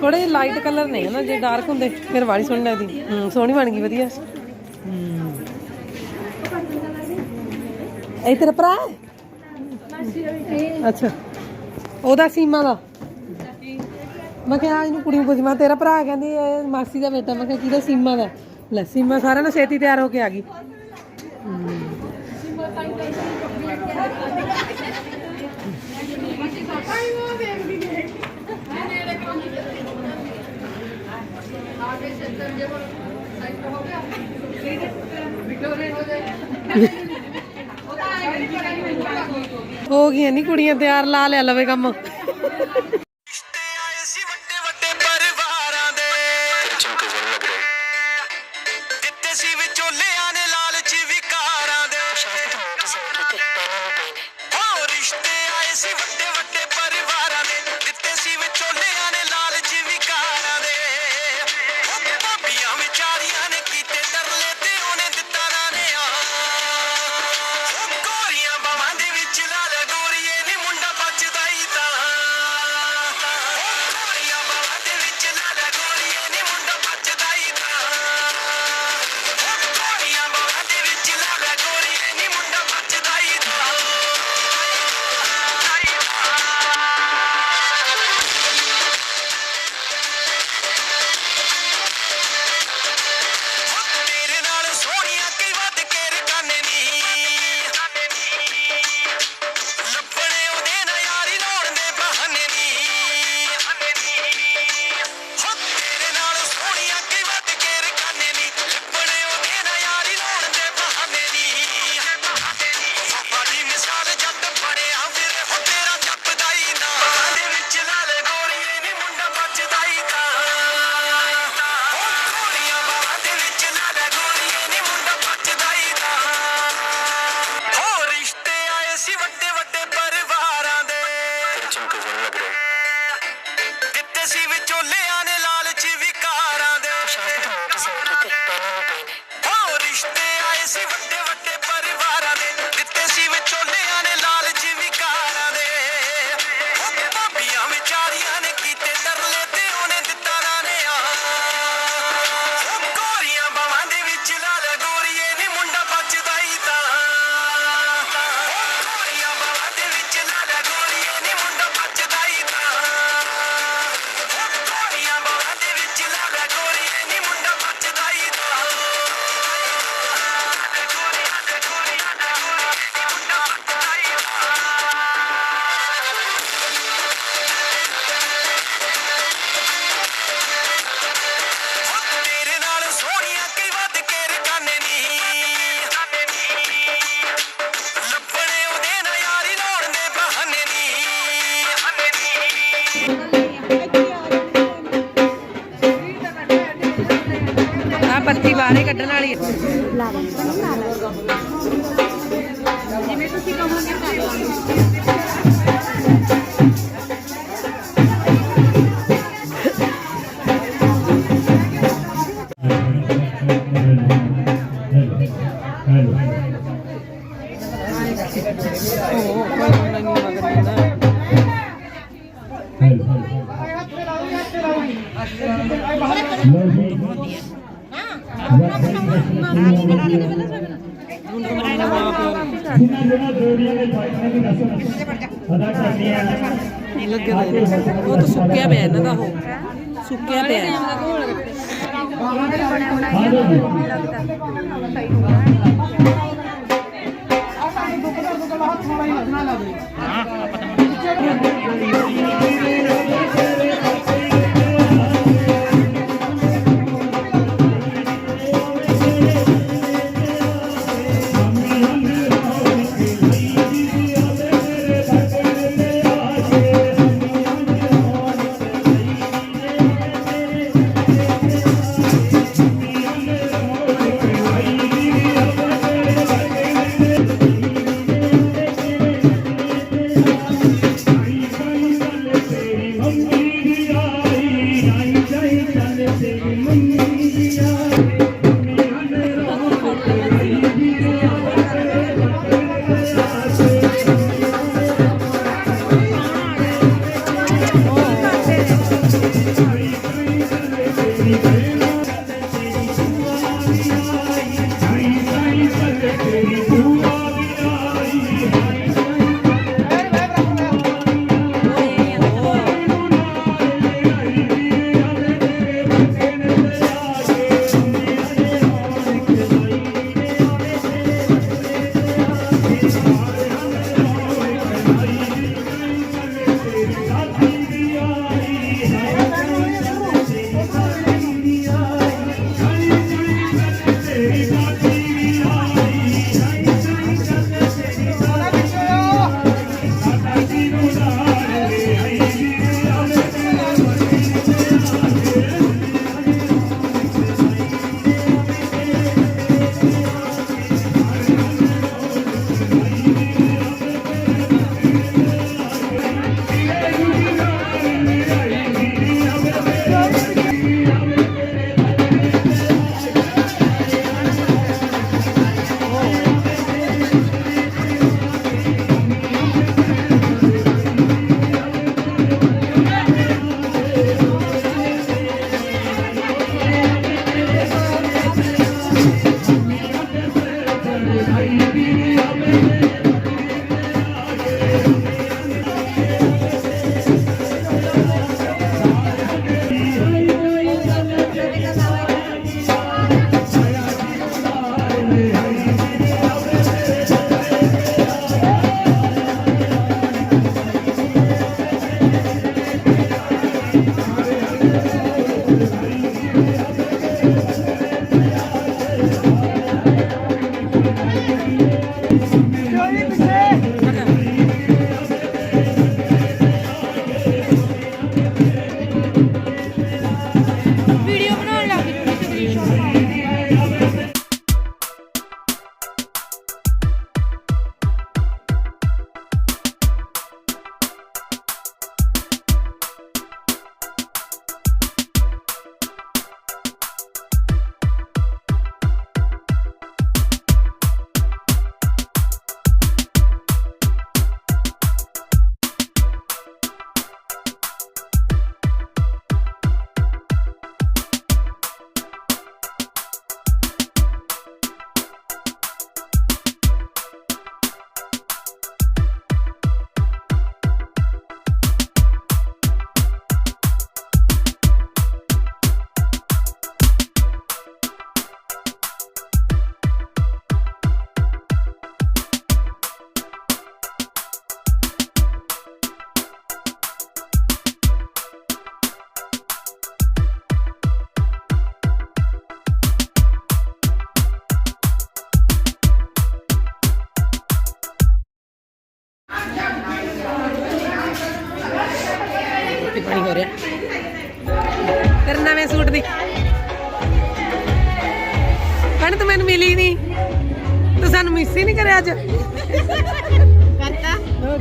ਥੋੜੇ light colour ਨੇ ਨਾ, ਜੇ ਡਾਰਕ ਹੁੰਦੇ, ਫਿਰ ਵਾਲੀ ਸੋਹਣੀ ਲੱਗਦੀ ਸੋਹਣੀ ਬਣ ਗਈ, ਵਧੀਆ। ਹੂੰ। ਤੇਰਾ ਭਰਾ ਅੱਛਾ। ਉਹਦਾ ਸੀਮਾ ਦਾ? ਮੈਂ ਕਿਹਾ ਇਹਨੂੰ ਕੁੜੀ ਨੂੰ ਪੁੱਛੀ, ਮੈਂ ਤੇਰਾ ਭਰਾ ਕਹਿੰਦੀ ਮਾਸੀ ਦਾ ਬੇਟਾ। ਮੈਂ ਕਿਹਾ, ਕਿਹਦਾ ਸੀਮਾ ਦਾ? ਲੈ, ਸੀਮਾ ਸਾਰਿਆਂ ਨਾਲ ਛੇਤੀ ਤਿਆਰ ਹੋ ਕੇ ਆ ਗਈ। ਹੋ ਗਈਆਂ ਨਹੀਂ ਕੁੜੀਆਂ ਤਿਆਰ ਲਾ ਲੈ ਲਵੇ ਕੰਮ। જીમે તો થી કમો ને ਪਤਾ ਕਰਨੀ ਆ ਲੱਗੇ ਉਹ ਤਾਂ ਸੁੱਕਿਆ ਪਿਆ ਇਹਨਾਂ ਦਾ ਉਹ ਸੁੱਕਿਆ ਪਿਆ ਆ ਸਾਡੀ ਬੁੱਕ ਦਾ ਬੁੱਕ ਲਾ ਹੱਥ ਮਾਰੀ ਲੱਗਣਾ ਲੱਗ ਰਿਹਾ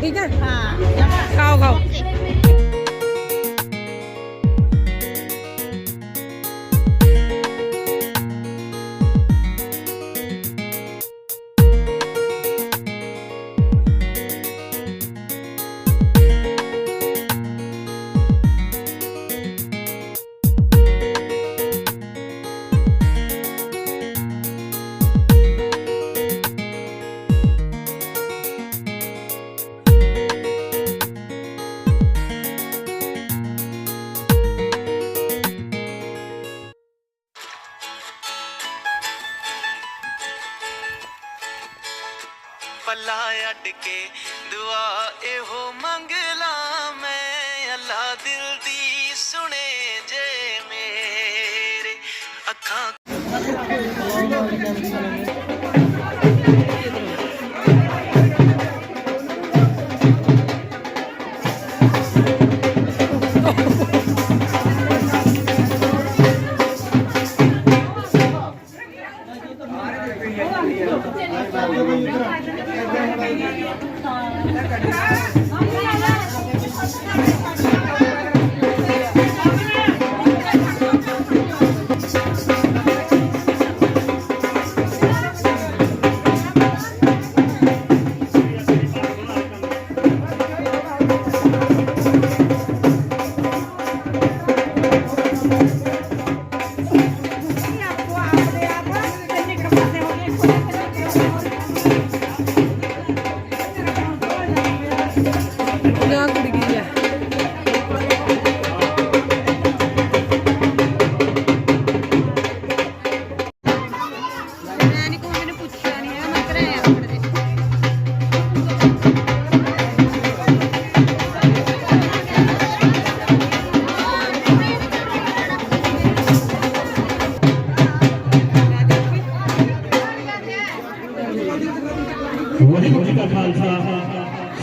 ठीक है ਛੱਡ ਕੇ ਦੁਆ ਇਹੋ ਮੰਗ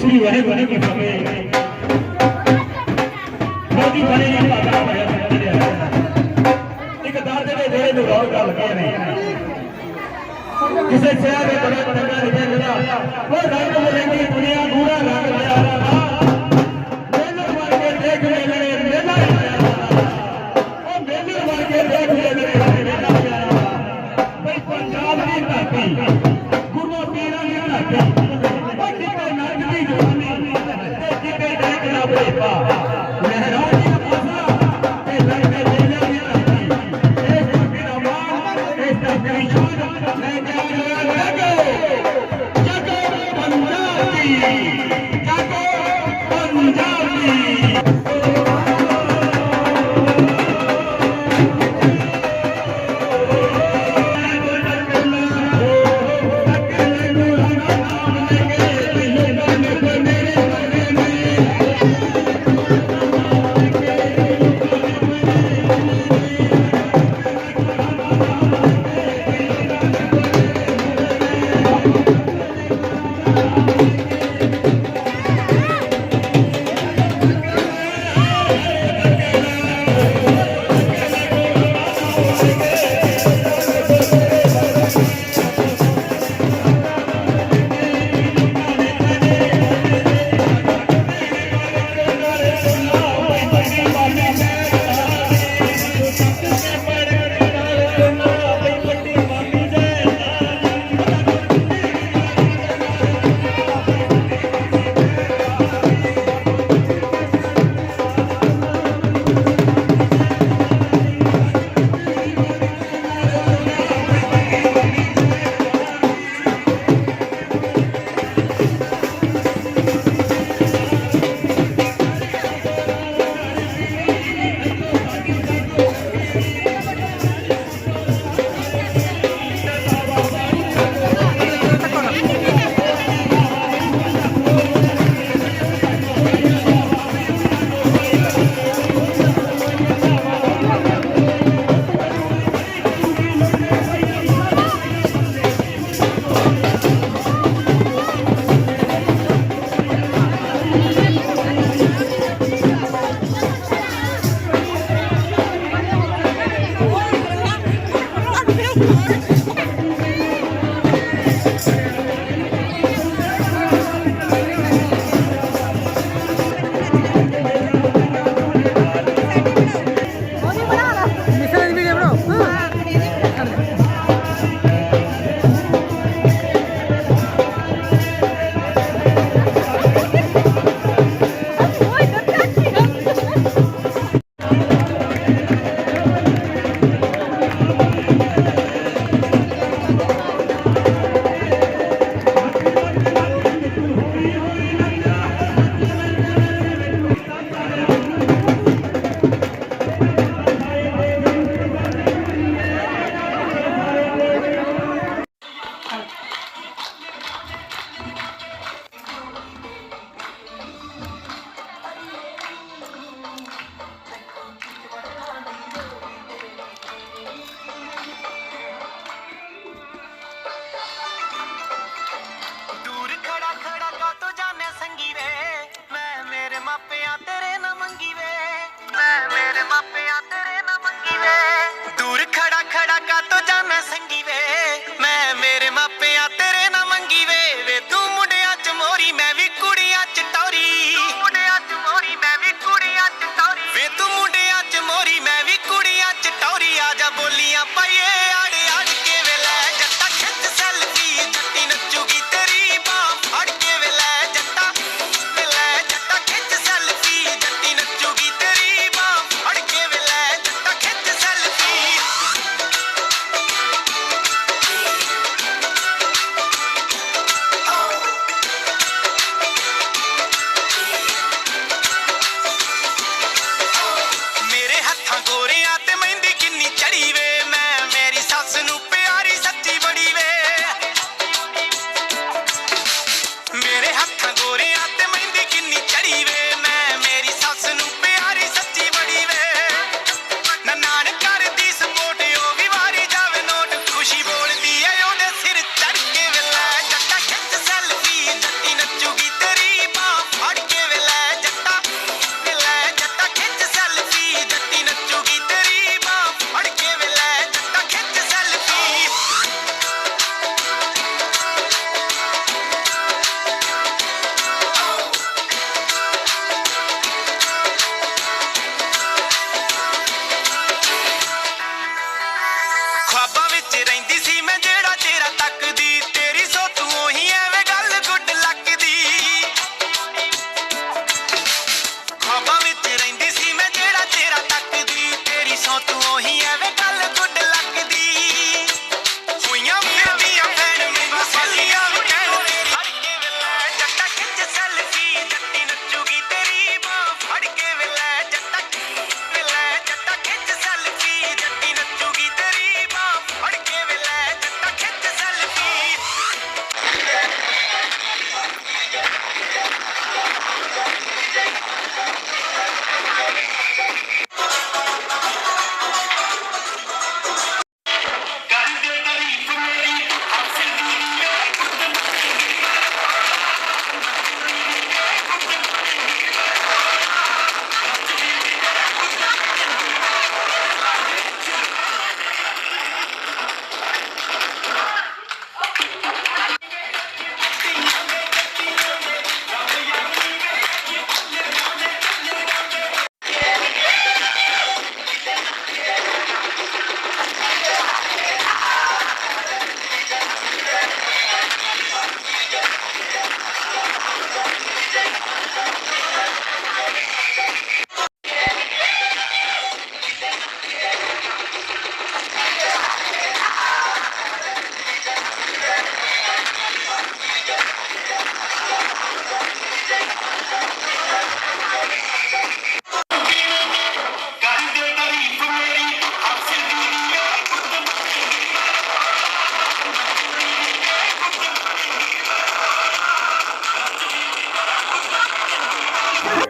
ਸ੍ਰੀ ਵਾਹਿਗੁਰੂ ਕੀ ਫਤਿਹ ਮੋਦੀ ਬਣੇ ਨੇ ਪਾਤਾ ਹੋਇਆ। ਇੱਕ ਦਰ ਦੇ ਵੇਲੇ ਨੂੰ ਰੌਲ ਕਰ ਲੱਗੇ ਨੇ। ਕਿਸੇ ਸ਼ਹਿਰ ਦੇ ਬੜਾ ਪਤੰਗਾ ਲਿਖਿਆ ਉਹ ਰੰਗ ਬਰੰਗੀ ਦੁਨੀਆ, ਗੂੜਾ ਰੰਗ ਪਿਆਰਾ। ਤੂੰ ਉਹੀ ਐਵੇਂ ਕੱਲ ਗੁੱਡ ਲੱਗਦੀ